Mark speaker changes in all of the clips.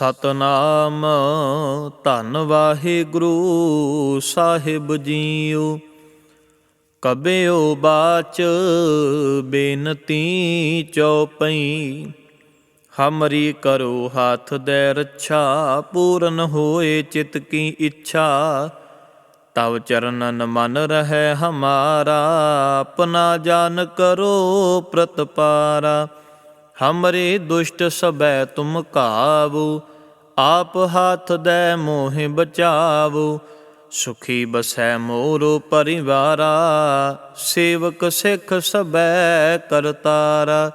Speaker 1: ਸਤਨਾਮ। ਧੰਨ ਵਾਹਿਗੁਰੂ ਸਾਹਿਬ ਜੀਓ। ਕਬਿਓ ਬਾਚ ਬੇਨਤੀ ਚਉਪਈ। ਹਮਰੀ ਕਰੋ ਹਾਥ ਦੇ ਰੱਛਾ, ਪੂਰਨ ਹੋਏ ਚਿਤ ਕੀ ਇੱਛਾ। ਤਵ ਚਰਨਨ ਮਨ ਰਹਿ ਹਮਾਰਾ, ਆਪਣਾ ਜਾਨ ਕਰੋ ਪ੍ਰਤਪਾਰਾ। ਹਮਰੇ ਦੁਸ਼ਟ ਸਬੈ ਤੁਮ ਕਾਬੂ ਆਪ ਹੱਥ ਦੇ ਮੋਹਿ ਬਚਾਵੋ, ਸੁਖੀ ਬਸੈ ਮੋਰੋ ਪਰਿਵਾਰਾ, ਸੇਵਕ ਸਿੱਖ ਸਬੈ ਕਰਤਾਰਾ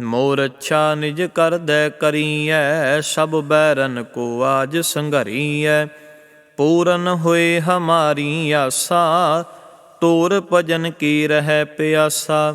Speaker 1: ਮੋਰ ਅੱਛਾ ਨਿਜ ਕਰਦੈ ਕਰੀਐ, ਸਭ ਬੈਰਨ ਕੋ ਆਜ ਸੰਘਰੀਐ। ਪੂਰਨ ਹੋਏ ਹਮਾਰੀ ਆਸਾ, ਤੋਰ ਭਜਨ ਕੀ ਰਹਿ ਪਿਆਸਾ।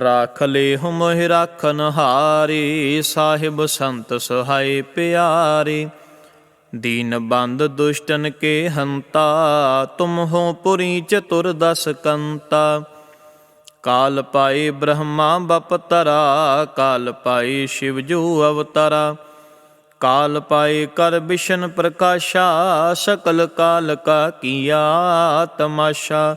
Speaker 1: ਰਾਖ ਲੇ ਹੁਮ ਰਾਖਨ ਹਾਰੇ, ਸਾਹਿਬ ਸੰਤ ਸਹਾਈ ਪਿਆਰੇ। ਦੀਨ ਬੰਦ ਦੁਸ਼ਟਨ ਕੇ ਹੰਤਾ, ਤੁਮ ਹੋ ਪੁਰੀ ਚਤੁਰ ਦਸ ਕੰਤਾ। ਕਾਲ ਪਾਏ ਬ੍ਰਹਮਾ ਬਪਤਰਾ ਕਾਲ ਪਾਏ ਸ਼ਿਵ ਜੋ ਅਵਤਾਰਾ। ਕਾਲ ਪਾਏ ਕਰ ਵਿਸ਼ਨ ਪ੍ਰਕਾਸ਼ਾ, ਸਕਲ ਕਾਲ ਕਾ ਕੀਆ ਤਮਾਸ਼ਾ।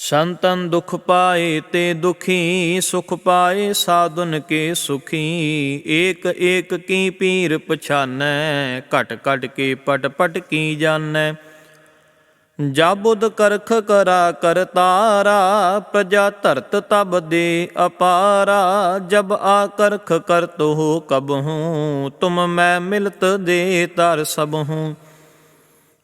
Speaker 1: ਸੰਤਨ ਦੁਖ ਪਾਏ ਤੇ ਦੁਖੀ, ਸੁਖ ਪਾਏ ਸਾਧੁਨ ਕੇ ਸੁਖੀ। ਏਕ ਏਕ ਕੀ ਪੀਰ ਪਛਾਨੈ, ਘਟ ਘਟ ਕੇ ਪਟ ਪਟ ਕੀ ਜਾਣੈ। ਜਾਬੁਦ ਕਰਖ ਕਰਾ ਕਰਤਾਰਾ ਪ੍ਰਜਾ ਧਰਤ ਤਬ ਦੇ ਅਪਾਰਾ। ਜਬ ਆ ਕਰਖ ਕਰਤ ਹੋ ਕਬ ਹੂੰ, ਤੁਮ ਮੈਂ ਮਿਲਤ ਦੇ ਤਰ ਸਭ ਹੂੰ।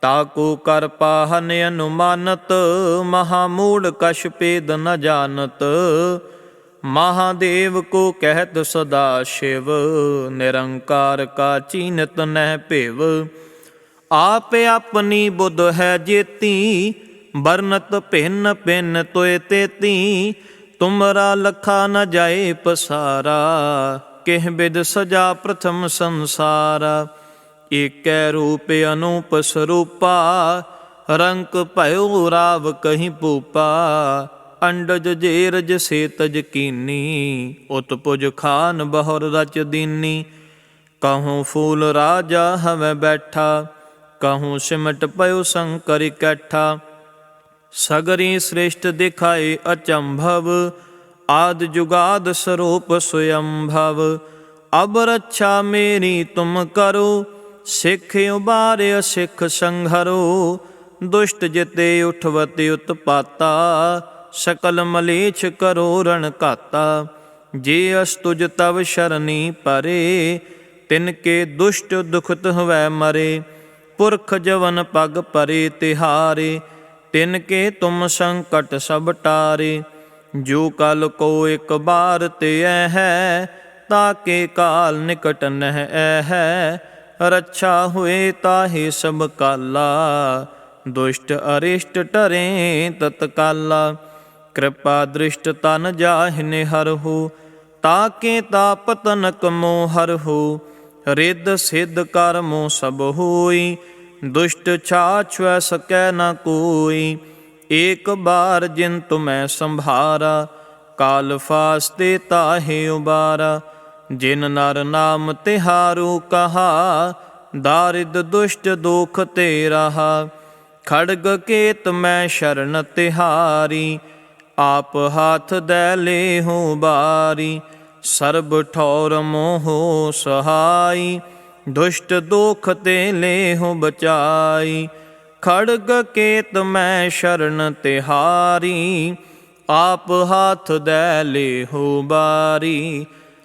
Speaker 1: ਤਾਕੂ ਕਰ ਪਾਹਨ ਅਨੁਮਾਨਤ ਮਹਾ ਮੂੜ ਕਛ ਪੇਦ ਨ ਜਾਣਤ। ਮਹਾਦੇਵ ਕੋ ਕਹਿਤ ਸਦਾ ਸ਼ਿਵ, ਨਿਰੰਕਾਰ ਕਾ ਚੀਨਤ ਨਹਿ ਭੇਵ। ਆਪ ਆਪਣੀ ਬੁੱਧ ਹੈ ਜੇਤੀ ਬਰਨਤ ਭਿੰਨ ਭਿੰਨ ਤੋਏ ਤੇਤੀ। ਤੁਮਰਾ ਲਖਾ ਨ ਜਾਏ ਪਸਾਰਾ, ਕਿਹ ਬਿਦ ਸਜਾ ਪ੍ਰਥਮ ਸੰਸਾਰਾ। ਏਕੈ ਰੂਪ ਅਨੂਪ ਸਰੂਪਾ, ਰੰਕ ਭਇਓ ਰਾਵ ਕਹੀ ਪੂਪਾ ਅੰਡਜ ਜੇਰਜ ਸੇਤਜ ਕੀਨੀ, ਉਤਪੁਜ ਖਾਨ ਬਹੁਰ ਰਚ ਦੀਨੀ। ਕਹੂੰ ਫੂਲ ਰਾਜਾ ਹਵੇਂ ਬੈਠਾ, ਕਹੂੰ ਸਿਮਟ ਪਇਓ ਸੰਕਰ ਇਕੱਠਾ। ਸਗਰੀ ਸ੍ਰੇਸ਼ਟ ਦਿਖਾਏ ਅਚੰਭਵ, ਆਦ ਜੁਗਾਦ ਸਰੂਪ ਸੁਯੰਭਵ। ਅਬ ਰੱਛਾ ਮੇਰੀ ਤੁਮ ਕਰੋ ਸਿੱਖ ਉਬਾਰਿ ਸਿੱਖ ਸੰਘਰੋ, ਦੁਸ਼ਟ ਜਿਤੇ ਉਠਵਤ ਉਤਪਾਤਾ, ਸਕਲ ਮਲੇਛ ਕਰੋ ਰਣ ਘਾਤਾ। ਜੇ ਅਸਤੁਜ ਤਵ ਸ਼ਰਨੀ ਪਰੇ, ਤਿਨ ਕੇ ਦੁਸ਼ਟ ਦੁਖਤ ਹਵੈ ਮਰੇ। ਪੁਰਖ ਜਵਨ ਪਗ ਪਰੇ ਤਿਹਾਰੇ, ਤਿਨ ਕੇ ਤੁਮ ਸੰਕਟ ਸਭ ਟਾਰੇ। ਜੋ ਕਲ ਕੋ ਇੱਕ ਬਾਰ ਤੇ ਐ ਹੈ ਤਾਕੇ ਕਾਲ ਨਿਕਟ ਨਹਿ ਹੈ। ਰੱਛਾ ਹੋਏ ਤਾਹੇ ਸਭ ਕਾਲਾ, ਦੁਸ਼ਟ ਅਰਿਸ਼ਟ ਟਰੇ ਤਤਕਾਲਾ। ਕਿਰਪਾ ਦ੍ਰਿਸ਼ਟ ਤਨ ਜਾਹਿਨੇ ਹਰਹੁ ਤਾਕੇ ਤਾਪ ਤਨਕ ਮੋ ਹਰਹੁ ਰਿੱਧ ਸਿੱਧ ਕਰਮੋ ਸਭ ਹੋਈ, ਦੁਸ਼ਟ ਛਾਛਵੈ ਸਕੈ ਨ ਕੋਈ। ਏਕ ਬਾਰ ਜਿਨ ਤੁਮੈ ਸੰਭਾਰਾ, ਕਾਲ ਫਾਸਤੇ ਤਾਹੇ ਉਬਾਰਾ। ਜਿਨ ਨਰ ਨਾਮ ਤਿਹਾਰੂ ਕਹਾ, ਦਾਰਿਦ ਦੁਸ਼ਟ ਦੁਖ ਤੇ ਰਹਾ ਖੜਗ ਕੇਤ ਮੈਂ ਸ਼ਰਨ ਤਿਹਾਰੀ, ਆਪ ਹਾਥ ਦੈ ਲੇ ਲੇਹੁ ਬਾਰੀ। ਸਰਬ ਠੌਰ ਮੋਹ ਸਹਾਈ, ਦੁਸ਼ਟ ਦੁਖ ਤੇ ਲੇਹੁ ਬਚਾਈ। ਖੜਗ ਕੇਤ ਮੈਂ ਸ਼ਰਨ ਤਿਹਾਰੀ, ਆਪ ਹਾਥ ਦੈ ਲੇ ਲੇਹੁ ਬਾਰੀ।